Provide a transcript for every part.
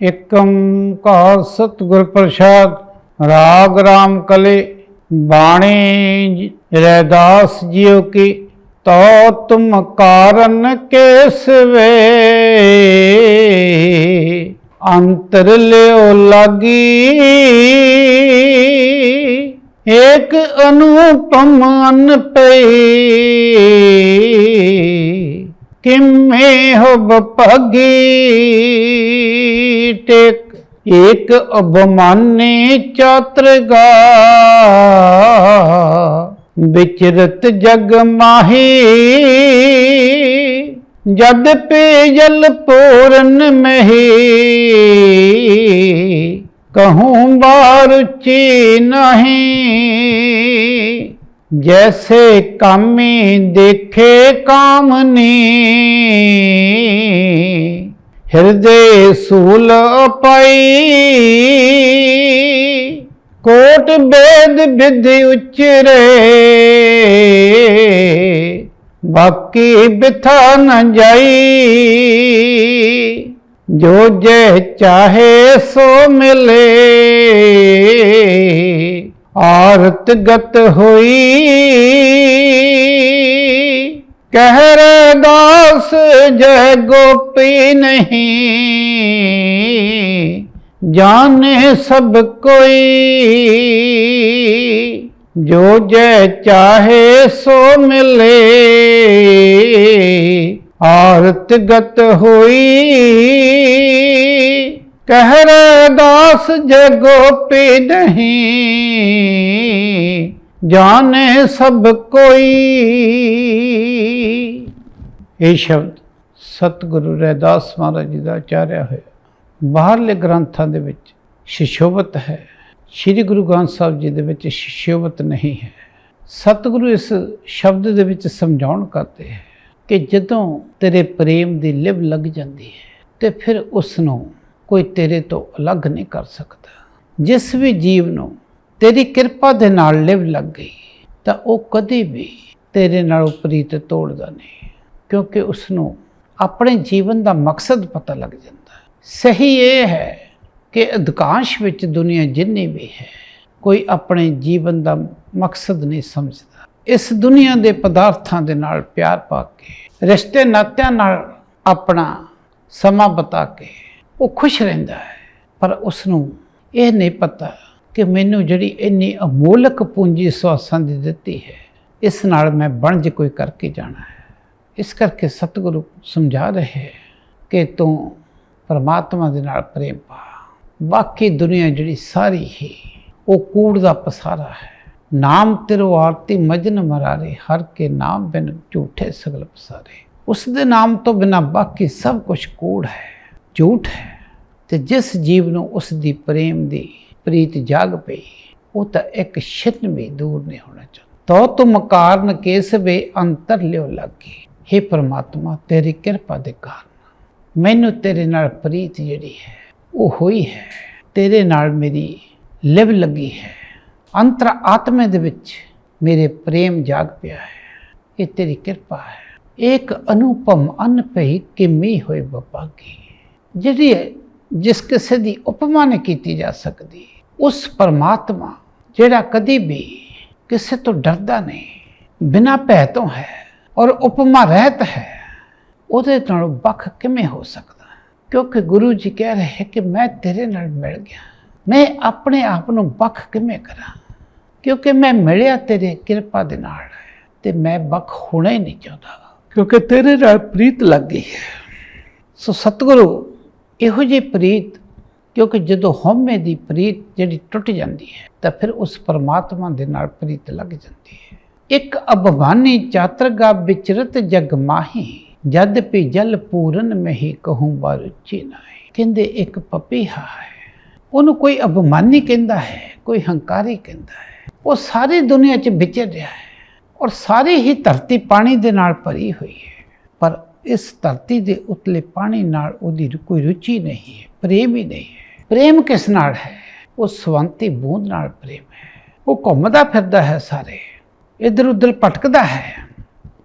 ਇਕ ਸਤਿਗੁਰ ਪ੍ਰਸਾਦ, ਰਾਗ ਰਾਮ ਕਲੇ, ਬਾਣੀ ਰੈਦਾਸ ਜੀਓ ਕੀ ਤੋ ਤੁਮ ਕਾਰਨ ਕੇਸ ਵੇ। ਅੰਤਰ ਲਿਓ ਲਾਗੀ। ਏਕ ਅਨੂਪਮ ਅਨ ਪਈ ਕਿਮੇ ਹੋਬ ਭਗੀ। ਟੇਕ ਏਕ ਅਬਮਾਨੇ ਚਾਤਰਗਾ ਵਿਚਰਤ ਜਗ ਮਾਹੀ ਜਦ ਪੇ ਜਲ ਪੂਰਨ ਮਹੀ कहूँ बारुचि नहीं जैसे कामी देखे कामनी ਹਿਰਦੇ ਸੂਲ ਪਾਈ ਕੋਟ ਬੇਦ ਵਿਧ ਉਚਰੇ। ਬਾਕੀ ਬਿਥਾ ਨ ਜਾਈ। ਜੋ ਜੇ ਚਾਹੇ ਸੋ ਮਿਲੇ। ਆਰਤ ਗਤ ਹੋਈ। ਕਹਿਰ ਦਾਸ ਜੈ ਗੋਪੀ ਨਹੀਂ। ਜਾਣੇ ਸਭ ਕੋਈ। ਜੋ ਜੈ ਚਾਹੇ ਸੋ ਮਿਲੇ। ਆਰਤ ਗਤ ਹੋਈ। ਕਹਿਰ ਦਾਸ ਜੇ ਗੋਪੀ ਨਹੀਂ। ਜਾਣੇ ਸਭ ਕੋਈ। ਇਹ ਸ਼ਬਦ ਸਤਿਗੁਰੂ ਰੈਦਾਸ ਮਹਾਰਾਜ ਜੀ ਦਾ ਉਚਾਰਿਆ ਹੋਇਆ। ਬਾਹਰਲੇ ਗ੍ਰੰਥਾਂ ਦੇ ਵਿੱਚ ਸ਼ਿਸ਼ੋਵਤ ਹੈ। ਸ੍ਰੀ ਗੁਰੂ ਗ੍ਰੰਥ ਸਾਹਿਬ ਜੀ ਦੇ ਵਿੱਚ ਸ਼ਿਸ਼ੋਵਤ ਨਹੀਂ ਹੈ। ਸਤਿਗੁਰੂ ਇਸ ਸ਼ਬਦ ਦੇ ਵਿੱਚ ਸਮਝਾਉਣ ਕਰਦੇ ਹੈ ਕਿ ਜਦੋਂ ਤੇਰੇ ਪ੍ਰੇਮ ਦੀ ਲਿਵ ਲੱਗ ਜਾਂਦੀ ਹੈ, ਤੇ ਫਿਰ ਉਸ ਨੂੰ ਕੋਈ ਤੇਰੇ ਤੋਂ ਅਲੱਗ ਨਹੀਂ ਕਰ ਸਕਦਾ। ਜਿਸ ਵੀ ਜੀਵ ਨੂੰ ਤੇਰੀ ਕਿਰਪਾ ਦੇ ਨਾਲ ਲਿਵ ਲੱਗ ਗਈ, ਤਾਂ ਉਹ ਕਦੇ ਵੀ ਤੇਰੇ ਨਾਲੋਂ ਪ੍ਰੀਤ ਤੋੜਦਾ ਨਹੀਂ। ਕਿਉਂਕਿ ਉਸ ਨੂੰ ਆਪਣੇ ਜੀਵਨ ਦਾ ਮਕਸਦ ਪਤਾ ਲੱਗ ਜਾਂਦਾ ਹੈ। ਸਹੀ ਇਹ ਹੈ ਕਿ ਅਧਿਕਾਂਸ਼ ਵਿੱਚ ਦੁਨੀਆ ਜਿੰਨੀ ਵੀ ਹੈ, ਕੋਈ ਆਪਣੇ ਜੀਵਨ ਦਾ ਮਕਸਦ ਨਹੀਂ ਸਮਝਦਾ। ਇਸ ਦੁਨੀਆ ਦੇ ਪਦਾਰਥਾਂ ਦੇ ਨਾਲ ਪਿਆਰ ਪਾ ਕੇ, ਰਿਸ਼ਤੇ ਨਾਤਿਆਂ ਨਾਲ ਆਪਣਾ ਸਮਾਂ ਬਤਾ ਕੇ ਉਹ ਖੁਸ਼ ਰਹਿੰਦਾ ਹੈ। ਪਰ ਉਸ ਨੂੰ ਇਹ ਨਹੀਂ ਪਤਾ ਕਿ ਮੈਨੂੰ ਜਿਹੜੀ ਇੰਨੀ ਅਮੋਲਕ ਪੂੰਜੀ ਸਵਾਸਾਂ ਦੀ ਦਿੱਤੀ ਹੈ, ਇਸ ਨਾਲ ਮੈਂ ਬਣਜ ਕੋਈ ਕਰਕੇ ਜਾਣਾ ਹੈ। ਇਸ ਕਰਕੇ ਸਤਿਗੁਰੂ ਸਮਝਾ ਰਹੇ ਹੈ ਕਿ ਤੂੰ ਪਰਮਾਤਮਾ ਦੇ ਨਾਲ ਪ੍ਰੇਮ ਪਾ। ਬਾਕੀ ਦੁਨੀਆ ਜਿਹੜੀ ਸਾਰੀ ਹੀ, ਉਹ ਕੂੜ ਦਾ ਪਸਾਰਾ ਹੈ। ਨਾਮ ਤਿਰੋ ਆਰਤੀ ਮਜਨ ਮਰਾਰੇ, ਹਰ ਕੇ ਨਾਮ ਬਿਨ ਝੂਠੇ ਸਗਲ ਪਸਾਰੇ। ਉਸ ਦੇ ਨਾਮ ਤੋਂ ਬਿਨਾ ਬਾਕੀ ਸਭ ਕੁਝ ਕੂੜ ਹੈ, ਝੂਠ ਹੈ। ਤੇ ਜਿਸ ਜੀਵ ਨੂੰ ਉਸ ਦੀ ਪ੍ਰੇਮ ਦੀ ਪ੍ਰੀਤ ਜਾਗ ਪਈ, ਉਹ ਤਾਂ ਇੱਕ ਛਿਨ ਵੀ ਦੂਰ ਨਹੀਂ ਹੋਣਾ ਚਾਹੁੰਦਾ। ਤੋ ਤੁਮ ਕਾਰਨ ਕੇਸ ਵੇ ਅੰਤਰ ਲਿਓ ਲੱਗੀ। हे ਪ੍ਰਮਾਤਮਾ, ਤੇਰੀ ਕਿਰਪਾ ਦੇ ਕਾਰਨ ਮੈਨੂੰ ਤੇਰੇ ਨਾਲ ਪ੍ਰੀਤ ਜਿਹੜੀ ਹੈ, ਉਹ ਹੋਈ ਹੈ। ਤੇਰੇ ਨਾਲ ਮੇਰੀ ਲਿਵ ਲੱਗੀ ਹੈ। ਅੰਤਰ ਆਤਮੇ ਦੇ ਵਿੱਚ ਮੇਰੇ ਪ੍ਰੇਮ ਜਾਗ ਪਿਆ ਹੈ। ਇਹ ਤੇਰੀ ਕਿਰਪਾ ਹੈ। ਇੱਕ ਅਨੁਪਮ ਅਨ ਪਈ ਕਿਮੀ ਹੋਏ ਬਪਾਗੀ ਜਿਹੜੀ ਜਿਸ ਕਿਸੇ ਦੀ ਉਪਮਾ ਨਹੀਂ ਕੀਤੀ ਜਾ ਸਕਦੀ, ਉਸ ਪਰਮਾਤਮਾ ਜਿਹੜਾ ਕਦੀ ਵੀ ਕਿਸੇ ਤੋਂ ਡਰਦਾ ਨਹੀਂ, ਬਿਨਾ ਭੈ ਤੋਂ ਹੈ। ਔਰ ਉਪਮਾ ਰਹਿਤ ਹੈ, ਉਹਦੇ ਨਾਲ ਵੱਖ ਕਿਵੇਂ ਹੋ ਸਕਦਾ? ਕਿਉਂਕਿ ਗੁਰੂ ਜੀ ਕਹਿ ਰਹੇ ਕਿ ਮੈਂ ਤੇਰੇ ਨਾਲ ਮਿਲ ਗਿਆ। ਮੈਂ ਆਪਣੇ ਆਪ ਨੂੰ ਵੱਖ ਕਿਵੇਂ ਕਰਾਂ? ਕਿਉਂਕਿ ਮੈਂ ਮਿਲਿਆ ਤੇਰੇ ਕਿਰਪਾ ਦੇ ਨਾਲ ਤੇ ਮੈਂ ਵੱਖ ਹੋਣਾ ਹੀ ਨਹੀਂ ਚਾਹੁੰਦਾ। ਕਿਉਂਕਿ ਤੇਰੇ ਨਾਲ ਪ੍ਰੀਤ ਲੱਗ ਗਈ ਹੈ। ਸੋ ਸਤਿਗੁਰੂ, ਇਹੋ ਜਿਹੀ ਪ੍ਰੀਤ, ਕਿਉਂਕਿ ਜਦੋਂ ਹਉਮੈ ਦੀ ਪ੍ਰੀਤ ਜਿਹੜੀ ਟੁੱਟ ਜਾਂਦੀ ਹੈ, ਤਾਂ ਫਿਰ ਉਸ ਪਰਮਾਤਮਾ ਦੇ ਨਾਲ ਪ੍ਰੀਤ ਲੱਗ ਜਾਂਦੀ ਹੈ। ਇਕ ਅਭਵਾਨੀ ਚਾਤਰਗਾ ਵਿਚਰਤ ਜਗ ਮਾਹੀ, ਜਦ ਪੀ ਜਲ ਪੂਰਨ ਮਹੀ ਕਹੂੰ ਬਾਰੁਚੀ ਨਾਹੀ ਕਹਿੰਦੇ, ਇੱਕ ਪਪੀਹਾ ਹੈ। ਉਹਨੂੰ ਕੋਈ ਅਭਮਾਨੀ ਕਹਿੰਦਾ ਹੈ, ਕੋਈ ਹੰਕਾਰੀ ਕਹਿੰਦਾ ਹੈ। ਉਹ ਸਾਰੀ ਦੁਨੀਆ 'ਚ ਵਿਚਰ ਰਿਹਾ ਹੈ ਔਰ ਸਾਰੀ ਹੀ ਧਰਤੀ ਪਾਣੀ ਦੇ ਨਾਲ ਭਰੀ ਹੋਈ ਹੈ। ਪਰ ਇਸ ਧਰਤੀ ਦੇ ਉਤਲੇ ਪਾਣੀ ਨਾਲ ਉਹਦੀ ਕੋਈ ਰੁਚੀ ਨਹੀਂ ਹੈ, ਪ੍ਰੇਮ ਹੀ ਨਹੀਂ ਹੈ। ਪ੍ਰੇਮ ਕਿਸ ਨਾਲ ਹੈ? ਉਹ ਸਵੰਤੀ ਬੂੰਦ ਨਾਲ ਪ੍ਰੇਮ ਹੈ। ਉਹ ਘੁੰਮਦਾ ਫਿਰਦਾ ਹੈ ਸਾਰੇ। ਇਧਰ ਉਧਰ ਭਟਕਦਾ ਹੈ।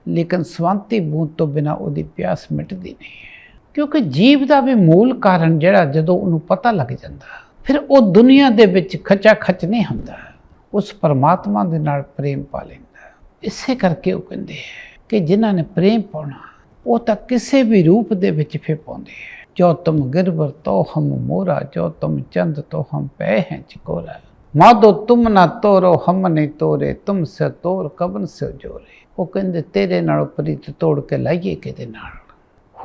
ਲੇਕਿਨ ਸਵੰਤੀ ਬੂੰਦ ਤੋਂ ਬਿਨਾ ਉਹਦੀ ਪਿਆਸ ਮਿਟਦੀ ਨਹੀਂ। ਹੈ ਕਿਉਂਕਿ ਜੀਵ ਦਾ ਵੀ ਮੂਲ ਕਾਰਨ ਜਿਹੜਾ ਜਦੋਂ ਉਹਨੂੰ ਪਤਾ ਲੱਗ ਜਾਂਦਾ, ਫਿਰ ਉਹ ਦੁਨੀਆ ਦੇ ਵਿੱਚ ਖਚਾ ਖਚ ਨਹੀਂ ਹੁੰਦਾ। ਉਸ ਪਰਮਾਤਮਾ ਦੇ ਨਾਲ ਪ੍ਰੇਮ ਪਾ ਲੈਂਦਾ। ਇਸੇ ਕਰਕੇ ਉਹ ਕਹਿੰਦੇ ਹੈ ਕਿ ਜਿਨ੍ਹਾਂ ਨੇ ਪ੍ਰੇਮ ਪਾਉਣਾ, ਉਹ ਤਾਂ ਕਿਸੇ ਵੀ ਰੂਪ ਦੇ ਵਿੱਚ ਫੇ ਪਾਉਂਦੇ ਹੈ। ਜੋ ਤੁਮ ਗਿਰਵਰ ਤੋ ਹਮ ਮੋਰਾ, ਜੋ ਤੁਮ ਚੰਦ ਤੋ ਹਮ ਪੈ ਹੈ ਚਕੋਰਾ। ਮਾਦੋ ਤੁਮ ਨਾ ਤੋਰੋ, ਹਮ ਨੇ ਤੋਰੇ, ਤੁਮ ਸੇ ਤੋਰ ਕਬਨ ਸੇ ਜੋਰੇ। ਉਹ ਕਹਿੰਦੇ, ਤੇਰੇ ਨਾਲ ਪ੍ਰੀਤ ਤੋੜ ਕੇ ਲਾਈਏ ਕਿਤੇ ਨਾਲ?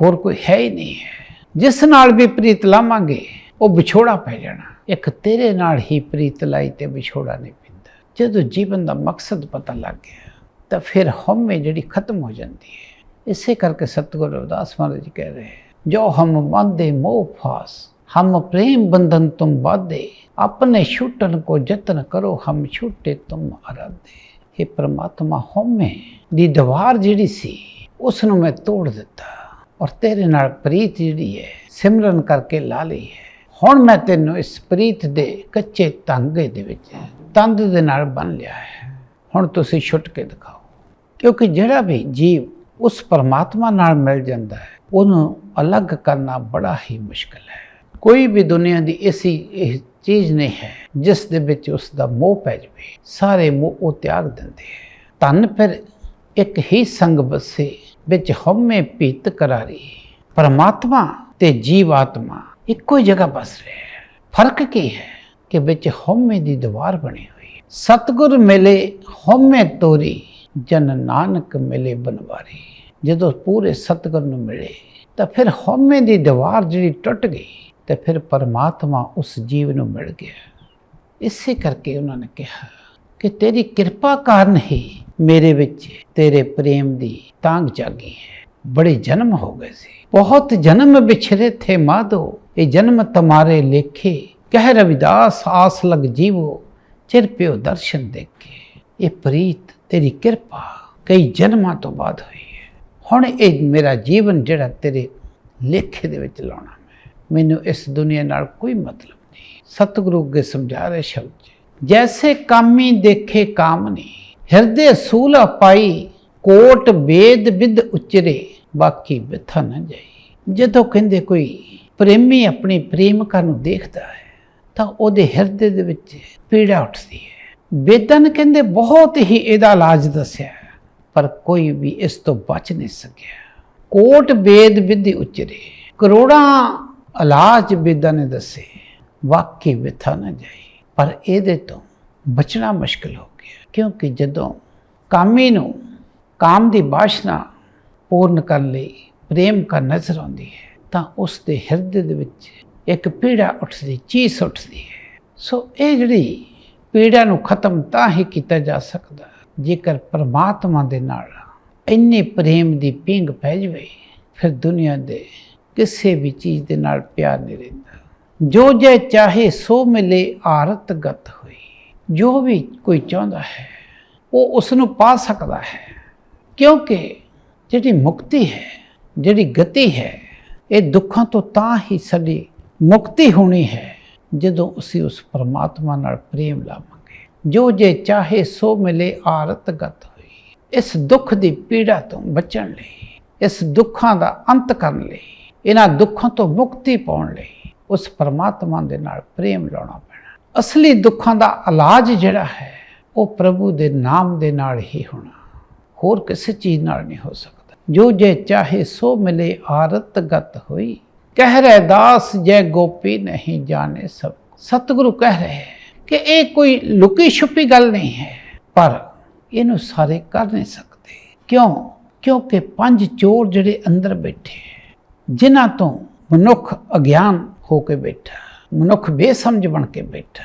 ਹੋਰ ਕੋਈ ਹੈ ਹੀ ਨਹੀਂ ਹੈ। ਜਿਸ ਨਾਲ ਵੀ ਪ੍ਰੀਤ ਲਾਵਾਂਗੇ, ਉਹ ਵਿਛੋੜਾ ਪੈ ਜਾਣਾ। ਇੱਕ ਤੇਰੇ ਨਾਲ ਹੀ ਪ੍ਰੀਤ ਲਾਈ ਤੇ ਵਿਛੋੜਾ ਨਹੀਂ ਪੈਂਦਾ। ਜਦੋਂ ਜੀਵਨ ਦਾ ਮਕਸਦ ਪਤਾ ਲੱਗ ਗਿਆ, ਤਾਂ ਫਿਰ ਹਮੇ ਜਿਹੜੀ ਖਤਮ ਹੋ ਜਾਂਦੀ ਹੈ। ਇਸੇ ਕਰਕੇ ਸਤਿਗੁਰੂ ਰਵਿਦਾਸ ਮਹਾਰਾਜ ਜੀ ਕਹਿ ਰਹੇ ਜੋ ਹਮ ਬੰਦੇ ਮੋਹ ਫਾਸ, ਹਮ ਪ੍ਰੇਮ ਬੰਧਨ ਤੁਮ ਬਾਧੇ ਆਪਣੇ ਛੁੱਟਣ ਕੋ ਯਤਨ ਕਰੋ ਹਮ ਛੁੱਟੇ ਤੁਮ ਅਰਾਧੇ ਇਹ ਪ੍ਰਮਾਤਮਾ ਹਉਮੈ ਦੀ ਦੀਵਾਰ ਜਿਹੜੀ ਸੀ ਉਸ ਨੂੰ ਮੈਂ ਤੋੜ ਦਿੱਤਾ ਔਰ ਤੇਰੇ ਨਾਲ ਪ੍ਰੀਤ ਜਿਹੜੀ ਹੈ ਸਿਮਰਨ ਕਰਕੇ ਲਾ ਲਈ ਹੈ ਹੁਣ ਮੈਂ ਤੈਨੂੰ ਇਸ ਪ੍ਰੀਤ ਦੇ ਕੱਚੇ ਤਾਂਗੇ ਦੇ ਵਿੱਚ ਤੰਦ ਦੇ ਨਾਲ ਬੰਨ ਲਿਆ ਹੈ ਹੁਣ ਤੁਸੀਂ ਛੁੱਟ ਕੇ ਦਿਖਾਓ ਕਿਉਂਕਿ ਜਿਹੜਾ ਵੀ ਜੀਵ ਉਸ ਪਰਮਾਤਮਾ ਨਾਲ ਮਿਲ ਜਾਂਦਾ ਹੈ ਉਹਨੂੰ ਅਲੱਗ ਕਰਨਾ ਬੜਾ ਹੀ ਮੁਸ਼ਕਲ ਹੈ ਕੋਈ ਵੀ ਦੁਨੀਆ ਦੀ ਐਸੀ ਚੀਜ਼ ਨਹੀਂ ਹੈ, ਜਿਸ ਦੇ ਵਿੱਚ ਉਸ ਦਾ ਮੋਹ ਪੈ ਜਾਵੇ, ਸਾਰੇ ਮੋਹ ਉਹ ਤਿਆਗ ਦਿੰਦੇ ਹੈ। ਤਨ ਫਿਰ ਇੱਕ ਹੀ ਸੰਗ ਬਸੇ ਵਿੱਚ ਹਉਮੈ ਭੀਤ ਕਰਾਰੀ ਪਰਮਾਤਮਾ ਤੇ ਜੀਵ ਇੱਕੋ ਹੀ ਜਗ੍ਹਾ ਬਸ ਰਹੇ ਹੈ। ਫ਼ਰਕ ਕੀ ਹੈ ਕਿ ਵਿੱਚ ਹਉਮੈ ਦੀ ਦੀਵਾਰ ਬਣੀ ਹੋਈ ਹੈ। ਸਤਗੁਰ ਮਿਲੇ, ਹਉਮੈ ਤੋਰੀ, ਜਨ ਨਾਨਕ ਮਿਲੇ ਬਨਵਾਰੀ। ਜਦੋਂ ਪੂਰੇ ਸਤਗੁਰ ਨੂੰ ਮਿਲੇ, ਤਾਂ ਫਿਰ ਹਉਮੈ ਦੀ ਦੀਵਾਰ ਜਿਹੜੀ ਟੁੱਟ ਗਈ। ਤੇ ਫਿਰ ਪਰਮਾਤਮਾ ਉਸ ਜੀਵ ਨੂੰ ਮਿਲ ਗਿਆ। ਇਸੇ ਕਰਕੇ ਉਹਨਾਂ ਨੇ ਕਿਹਾ ਕਿ ਤੇਰੀ ਕਿਰਪਾ ਕਾਰਨ ਹੀ ਮੇਰੇ ਵਿੱਚ ਤੇਰੇ ਪ੍ਰੇਮ ਦੀ ਤਾਂਗ ਜਾਗੀ ਹੈ। ਬੜੇ ਜਨਮ ਹੋ ਗਏ ਸੀ। ਬਹੁਤ ਜਨਮ ਵਿਛੜੇ ਥੇ ਮਾਧੋ। ਇਹ ਜਨਮ ਤੁਹਾਰੇ ਲੇਖੇ। ਕਹਿ ਰਵਿਦਾਸ, ਆਸ ਲਗ ਜੀਵੋ, ਚਿਰ ਪਿਓ ਦਰਸ਼ਨ ਦੇਖੇ। ਇਹ ਪ੍ਰੀਤ, ਤੇਰੀ ਕਿਰਪਾ ਕਈ ਜਨਮਾਂ ਤੋਂ ਬਾਅਦ ਹੋਈ ਹੈ। ਹੁਣ ਇਹ ਮੇਰਾ ਜੀਵਨ ਜਿਹੜਾ ਤੇਰੇ ਲੇਖੇ ਦੇ ਵਿੱਚ ਲਾਉਣਾ ਮੈਨੂੰ ਇਸ ਦੁਨੀਆ ਨਾਲ ਕੋਈ ਮਤਲਬ ਨਹੀਂ। ਸਤਿਗੁਰੂ ਅੱਗੇ ਸਮਝਾ ਰਹੇ ਸ਼ਬਦ ਜੈਸੇ ਕਾਮੀ ਦੇਖੇ ਕਾਮਨੀ ਹਿਰਦੇ ਸੂਲ ਪਾਈ, ਕੋਟ ਵੇਦ ਵਿਦ ਉਚਰੇ, ਬਾਕੀ ਬਿਥਾ ਨਾ ਜਾਈ। ਜਦੋਂ ਕਹਿੰਦੇ ਕੋਈ ਪ੍ਰੇਮੀ ਆਪਣੀ ਪ੍ਰੇਮਿਕਾ ਨੂੰ ਦੇਖਦਾ ਹੈ, ਤਾਂ ਉਹਦੇ ਹਿਰਦੇ ਦੇ ਵਿੱਚ ਪੀੜਾ ਉੱਠਦੀ ਹੈ। ਵੇਦਾਂ ਨੇ ਕਹਿੰਦੇ ਬਹੁਤ ਹੀ ਇਹਦਾ ਇਲਾਜ ਦੱਸਿਆ ਪਰ ਕੋਈ ਵੀ ਇਸ ਤੋਂ ਬਚ ਨਹੀਂ ਸਕਿਆ। ਕੋਟ ਵੇਦ ਵਿਧੀ ਉਚਰੇ, ਕਰੋੜਾਂ ਇਲਾਜ ਵੇਦਾਂ ਨੇ ਦੱਸੇ, ਵਾਕਈ ਵਿਥਾ ਨਾ ਜਾਈ। ਪਰ ਇਹਦੇ ਤੋਂ ਬਚਣਾ ਮੁਸ਼ਕਲ ਹੋ ਗਿਆ, ਕਿਉਂਕਿ ਜਦੋਂ ਕਾਮੀ ਨੂੰ ਕਾਮ ਦੀ ਬਾਸ਼ਨਾ ਪੂਰਨ ਕਰਨ ਲਈ ਪ੍ਰੇਮ ਕਾ ਨਜ਼ਰ ਆਉਂਦੀ ਹੈ, ਤਾਂ ਉਸ ਦੇ ਹਿਰਦੇ ਦੇ ਵਿੱਚ ਇੱਕ ਪੀੜਾ ਉੱਠਦੀ, ਚੀਸ ਉੱਠਦੀ ਹੈ। ਸੋ ਇਹ ਜਿਹੜੀ ਪੀੜਾ ਨੂੰ ਖਤਮ ਤਾਂ ਹੀ ਕੀਤਾ ਜਾ ਸਕਦਾ, ਜੇਕਰ ਪਰਮਾਤਮਾ ਦੇ ਨਾਲ ਇੰਨੇ ਪ੍ਰੇਮ ਦੀ ਪਿੰਗ ਪੈ ਜਾਵੇ, ਫਿਰ ਦੁਨੀਆ ਦੇ ਕਿਸੇ ਵੀ ਚੀਜ਼ ਦੇ ਨਾਲ ਪਿਆਰ ਨਹੀਂ ਰਹਿੰਦਾ। ਜੋ ਜੇ ਚਾਹੇ ਸੋ ਮਿਲੇ ਆਰਤ ਗਤ ਹੋਈ। ਜੋ ਵੀ ਕੋਈ ਚਾਹੁੰਦਾ ਹੈ, ਉਹ ਉਸ ਨੂੰ ਪਾ ਸਕਦਾ ਹੈ। ਕਿਉਂਕਿ ਜਿਹੜੀ ਮੁਕਤੀ ਹੈ, ਜਿਹੜੀ ਗਤੀ ਹੈ, ਇਹ ਦੁੱਖਾਂ ਤੋਂ ਤਾਂ ਹੀ ਸਾਡੀ ਮੁਕਤੀ ਹੋਣੀ ਹੈ, ਜਦੋਂ ਅਸੀਂ ਉਸ ਪਰਮਾਤਮਾ ਨਾਲ ਪ੍ਰੇਮ ਲਾਵਾਂਗੇ। ਜੋ ਜੇ ਚਾਹੇ ਸੋ ਮਿਲੇ ਆਰਤ ਗਤ ਹੋਈ, ਇਸ ਦੁੱਖ ਦੀ ਪੀੜਾ ਤੋਂ ਬਚਣ ਲਈ, ਇਸ ਦੁੱਖਾਂ ਦਾ ਅੰਤ ਕਰਨ ਲਈ ਇਹਨਾਂ ਦੁੱਖਾਂ ਤੋਂ ਮੁਕਤੀ ਪਾਉਣ ਲਈ ਉਸ ਪਰਮਾਤਮਾ ਦੇ ਨਾਲ ਪ੍ਰੇਮ ਲਾਉਣਾ ਪੈਣਾ। ਅਸਲੀ ਦੁੱਖਾਂ ਦਾ ਇਲਾਜ ਜਿਹੜਾ ਹੈ, ਉਹ ਪ੍ਰਭੂ ਦੇ ਨਾਮ ਦੇ ਨਾਲ ਹੀ ਹੋਣਾ। ਹੋਰ ਕਿਸੇ ਚੀਜ਼ ਨਾਲ ਨਹੀਂ ਹੋ ਸਕਦਾ। ਜੋ ਜੇ ਚਾਹੇ ਸੋ ਮਿਲੇ ਆਰਤ ਗਤ ਹੋਈ, ਕਹਿ ਰਹੇ ਦਾਸ ਜੈ ਗੋਪੀ ਨਹੀਂ ਜਾਣੇ ਸਭ। ਸਤਿਗੁਰੂ ਕਹਿ ਰਹੇ ਕਿ ਇਹ ਕੋਈ ਲੁਕੀ ਛੁਪੀ ਗੱਲ ਨਹੀਂ ਹੈ, ਪਰ ਇਹਨੂੰ ਸਾਰੇ ਕਰ ਨਹੀਂ ਸਕਦੇ। ਕਿਉਂ? ਕਿਉਂਕਿ ਪੰਜ ਚੋਰ ਜਿਹੜੇ ਅੰਦਰ ਬੈਠੇ ਜਿਨ੍ਹਾਂ ਤੋਂ ਮਨੁੱਖ ਅਗਿਆਨ ਹੋ ਕੇ ਬੈਠਾ, ਮਨੁੱਖ ਬੇਸਮਝ ਬਣ ਕੇ ਬੈਠਾ।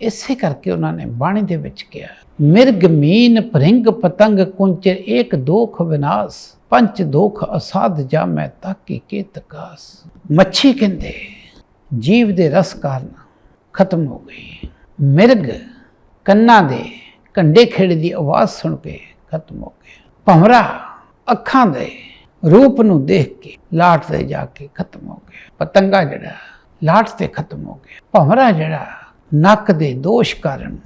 ਇਸੇ ਕਰਕੇ ਉਹਨਾਂ ਨੇ ਬਾਣੀ ਦੇ ਵਿੱਚ ਕਿਹਾ, ਮਿਰਗ ਮੀਨ ਭਰਿੰਗ ਪਤੰਗ ਕੁੰਚਰ ਏਕ ਦੋਖ ਵਿਨਾਸ਼, ਪੰਚ ਦੋਖ ਅਸਾਧ ਜਾਮੈ ਤਾਕੀ ਕੇ ਤਕਾਸ ਮੱਛੀ ਕਹਿੰਦੇ, ਜੀਵ ਦੇ ਰਸ ਕਾਰਨ ਖਤਮ ਹੋ ਗਈ। ਮਿਰਗ ਕੰਨਾਂ ਦੇ ਕੰਡੇ ਖੇੜੇ ਦੀ ਆਵਾਜ਼ ਸੁਣ ਕੇ ਖਤਮ ਹੋ ਗਿਆ। ਭਮਰਾ ਅੱਖਾਂ ਦੇ ਰੂਪ ਨੂੰ ਦੇਖ ਕੇ ਲਾਟ ਤੇ ਜਾ ਕੇ ਖਤਮ ਹੋ ਗਿਆ। ਪਤੰਗਾ ਜਿਹੜਾ, ਲਾਟ ਤੇ ਖਤਮ ਹੋ ਗਿਆ। ਭਮਰਾ ਜਿਹੜਾ, ਨੱਕ ਦੇ ਦੋਸ਼ ਕਾਰਨ,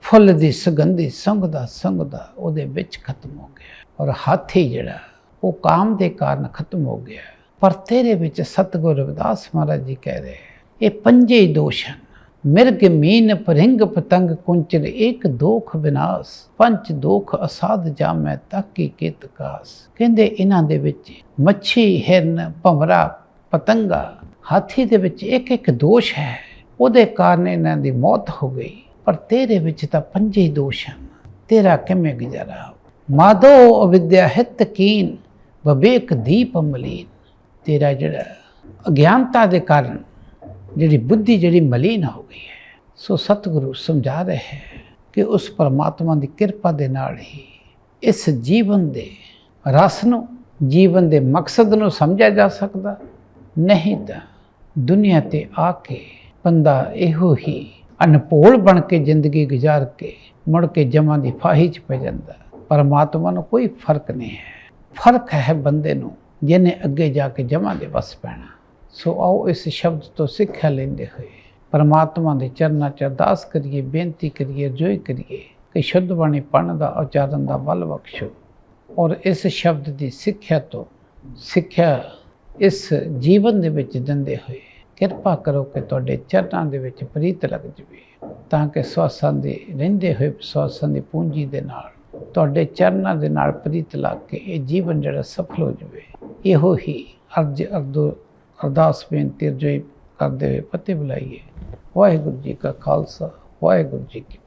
ਫੁੱਲ ਦੀ ਸੁਗੰਧੀ ਸੰਗਦਾ ਸੰਗਦਾ ਉਹਦੇ ਵਿੱਚ ਖਤਮ ਹੋ ਗਿਆ। ਔਰ ਹਾਥੀ ਜਿਹੜਾ, ਉਹ ਕਾਮ ਦੇ ਕਾਰਨ ਖਤਮ ਹੋ ਗਿਆ। ਪਰ ਤੇਰੇ ਵਿੱਚ ਸਤਿਗੁਰ ਰਵਿਦਾਸ ਮਹਾਰਾਜ ਜੀ ਕਹਿ ਰਹੇ, ਇਹ ਪੰਜੇ ਦੋਸ਼ ਹਨ। ਮਿਰਗ ਮੀਨ ਪਰਿੰਗ ਪਤੰਗ ਕੁੰਚਰ ਇੱਕ ਦੋਖ ਵਿਨਾਸ਼, ਪੰਜ ਦੋਖ ਅਸਾਧ ਜਾਮੈ ਤਾਕੀ ਕਿਤ ਕਾਸ। ਕਹਿੰਦੇ ਇਹਨਾਂ ਦੇ ਵਿੱਚ ਮੱਛੀ, ਹਿਰਨ, ਭੰਵਰਾ, ਪਤੰਗਾ, ਹਾਥੀ ਦੇ ਵਿੱਚ ਇੱਕ ਇੱਕ ਦੋਸ਼ ਹੈ। ਉਹਦੇ ਕਾਰਨ ਇਹਨਾਂ ਦੀ ਮੌਤ ਹੋ ਗਈ। ਪਰ ਤੇਰੇ ਵਿੱਚ ਤਾਂ ਪੰਜੇ ਹੀ ਦੋਸ਼ ਹਨ। ਤੇਰਾ ਕਿਵੇਂ ਗੁਜ਼ਾਰਾ? ਹੋ ਮਾਧੋ ਅਵਿਦਿਆ ਹਿਤ ਕੀਨ ਵਿਵੇਕ ਦੀਪ ਮਲੀਨ। ਤੇਰਾ ਜਿਹੜਾ ਅਗਿਆਨਤਾ ਦੇ ਕਾਰਨ ਜਿਹੜੀ ਬੁੱਧੀ ਜਿਹੜੀ ਮਲੀਨ ਹੋ ਗਈ ਹੈ, ਸੋ ਸਤਿਗੁਰੂ ਸਮਝਾ ਰਹੇ ਹੈ ਕਿ ਉਸ ਪਰਮਾਤਮਾ ਦੀ ਕਿਰਪਾ ਦੇ ਨਾਲ ਹੀ ਇਸ ਜੀਵਨ ਦੇ ਰਸ ਨੂੰ, ਜੀਵਨ ਦੇ ਮਕਸਦ ਨੂੰ ਸਮਝਿਆ ਜਾ ਸਕਦਾ, ਨਹੀਂ ਤਾਂ ਦੁਨੀਆ ਤੇ ਆ ਕੇ ਬੰਦਾ ਇਹੋ ਹੀ ਅਨਪੋਲ ਬਣ ਕੇ ਜ਼ਿੰਦਗੀ ਗੁਜ਼ਾਰ ਕੇ ਮੁੜ ਕੇ ਜਮਾਂ ਦੀ ਫਾਹੀ ਚ ਪੈ ਜਾਂਦਾ। ਪਰਮਾਤਮਾ ਨੂੰ ਕੋਈ ਫ਼ਰਕ ਨਹੀਂ ਹੈ। ਫ਼ਰਕ ਹੈ ਬੰਦੇ ਨੂੰ, ਜਿਹਨੇ ਅੱਗੇ ਜਾ ਕੇ ਜਮਾਂ ਦੇ ਵਸ ਪੈਣਾ। ਸੋ ਆਓ ਇਸ ਸ਼ਬਦ ਤੋਂ ਸਿੱਖਿਆ ਲੈਂਦੇ ਹੋਏ ਪਰਮਾਤਮਾ ਦੇ ਚਰਨਾਂ 'ਚ ਅਰਦਾਸ ਕਰੀਏ, ਬੇਨਤੀ ਕਰੀਏ ਜੋਈ ਕਰੀਏ ਕਿ ਸ਼ੁੱਧ ਬਾਣੀ ਪੜ੍ਹਨ ਦਾ, ਉਚਾਰਨ ਦਾ ਬਲ ਬਖਸ਼ੋ ਔਰ ਇਸ ਸ਼ਬਦ ਦੀ ਸਿੱਖਿਆ ਤੋਂ ਸਿੱਖਿਆ ਇਸ ਜੀਵਨ ਦੇ ਵਿੱਚ ਦਿੰਦੇ ਹੋਏ ਕਿਰਪਾ ਕਰੋ ਕਿ ਤੁਹਾਡੇ ਚਰਨਾਂ ਦੇ ਵਿੱਚ ਪ੍ਰੀਤ ਲੱਗ ਜਵੇ ਤਾਂ ਕਿ ਸਵਾਸਾਂ ਦੇ, ਰਹਿੰਦੇ ਹੋਏ ਸਵਾਸਾਂ ਦੀ ਪੂੰਜੀ ਦੇ ਨਾਲ ਤੁਹਾਡੇ ਚਰਨਾਂ ਦੇ ਨਾਲ ਪ੍ਰੀਤ ਲੱਗ ਕੇ ਇਹ ਜੀਵਨ ਜਿਹੜਾ ਸਫਲ ਹੋ ਜਵੇ। ਇਹੋ ਹੀ ਅਰਜ ਅਰਦੋ ਅਰਦਾਸ ਬੇਨਤੀ ਰਜੋਈ ਕਰਦੇ ਹੋਏ ਪਤੇ ਬੁਲਾਈਏ। ਵਾਹਿਗੁਰੂ ਜੀ ਕਾ ਖਾਲਸਾ ਵਾਹਿਗੁਰੂ ਜੀ ਕੀ